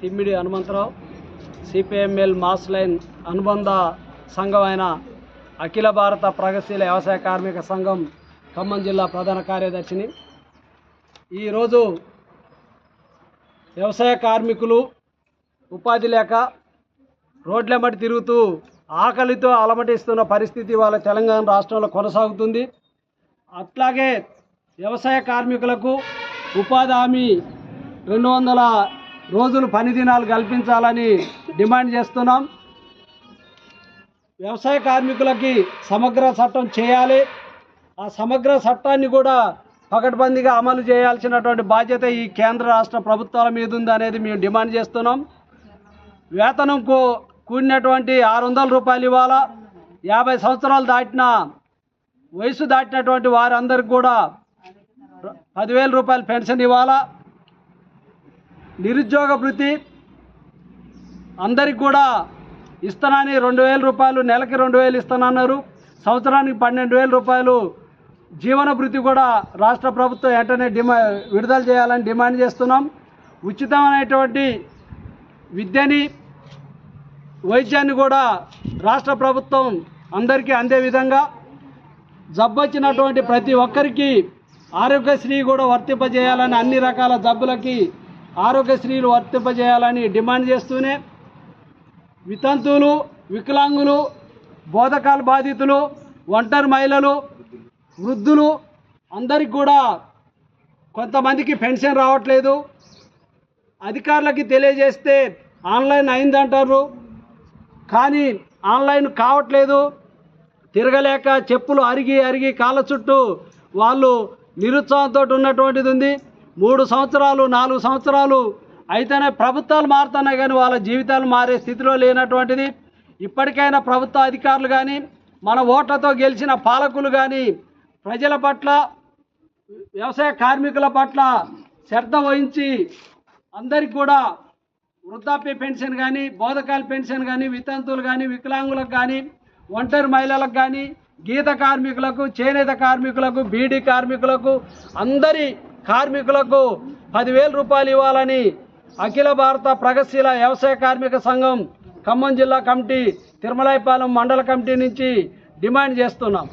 Timmidi Hanumantharao CPI ML mass line అనుబంధ సంఘం అయిన అఖిల భారత ప్రగతిశీల వ్యవసాయ కార్మిక సంఘం ఖమ్మం జిల్లా ప్రధాన కార్యదర్శిని. ఈరోజు వ్యవసాయ కార్మికులు ఉపాధి లేక రోడ్లెంబడి తిరుగుతూ ఆకలితో అలమటిస్తున్న పరిస్థితి వాళ్ళ తెలంగాణ రాష్ట్రంలో కొనసాగుతుంది. అట్లాగే వ్యవసాయ కార్మికులకు ఉపాధి హామీ రెండు వందల రోజులు పని దినాలు కల్పించాలని డిమాండ్ చేస్తున్నాం. వ్యవసాయ కార్మికులకి సమగ్ర చట్టం చేయాలి. ఆ సమగ్ర చట్టాన్ని కూడా పకడ్బందీగా అమలు చేయాల్సినటువంటి బాధ్యత ఈ కేంద్ర రాష్ట్ర ప్రభుత్వాల మీద ఉంది అనేది మేము డిమాండ్ చేస్తున్నాం. వేతనంకు కూడినటువంటి ఆరు వందల రూపాయలు ఇవ్వాలా? యాభై సంవత్సరాలు దాటిన వయసు దాటినటువంటి వారందరికి కూడా పదివేల రూపాయలు పెన్షన్ ఇవ్వాలా? నిరుద్యోగ భృతి అందరికి కూడా ఇస్తానని రెండు వేల రూపాయలు నెలకి రెండు వేలు ఇస్తానన్నారు. సంవత్సరానికి పన్నెండు వేల రూపాయలు జీవన భృతి కూడా రాష్ట్ర ప్రభుత్వం వెంటనే డిమా విడుదల చేయాలని డిమాండ్ చేస్తున్నాం. ఉచితమైనటువంటి విద్యని వైద్యాన్ని కూడా రాష్ట్ర ప్రభుత్వం అందరికీ అందే విధంగా జబ్బొచ్చినటువంటి ప్రతి ఒక్కరికి ఆరోగ్యశ్రీ కూడా వర్తింపజేయాలని అన్ని రకాల జబ్బులకి ఆరోగ్యశ్రీలు వర్తింపజేయాలని డిమాండ్ చేస్తూనే వితంతువులు వికలాంగులు బోధకాల బాధితులు ఒంటరి మహిళలు వృద్ధులు అందరికి కూడా కొంతమందికి పెన్షన్ రావట్లేదు. అధికారులకి తెలియజేస్తే ఆన్లైన్ అయిందంటారు. కానీ ఆన్లైన్ కావట్లేదు. తిరగలేక చెప్పులు అరిగి అరిగి కాళ్ళ చుట్టూ వాళ్ళు నిరుత్సాహంతో ఉన్నటువంటిది ఉంది. మూడు సంవత్సరాలు నాలుగు సంవత్సరాలు అయితేనే ప్రభుత్వాలు మారుతున్నాయి కానీ వాళ్ళ జీవితాలు మారే స్థితిలో లేనటువంటిది. ఇప్పటికైనా ప్రభుత్వ అధికారులు కానీ మన ఓట్లతో గెలిచిన పాలకులు కానీ ప్రజల పట్ల వ్యవసాయ కార్మికుల పట్ల శ్రద్ధ వహించి అందరికి కూడా వృద్ధాప్య పెన్షన్ కానీ బోధకాల పెన్షన్ కానీ వితంతువులు కానీ వికలాంగులకు కానీ ఒంటరి మహిళలకు కానీ గీత కార్మికులకు చేనేత కార్మికులకు బీడీ కార్మికులకు అందరి కార్మికులకు పదివేల రూపాయలు ఇవ్వాలని అఖిల భారత ప్రగతిశీల వ్యవసాయ కార్మిక సంఘం ఖమ్మం జిల్లా కమిటీ తిరుమలాయపాలెం మండల కమిటీ నుంచి డిమాండ్ చేస్తున్నాం.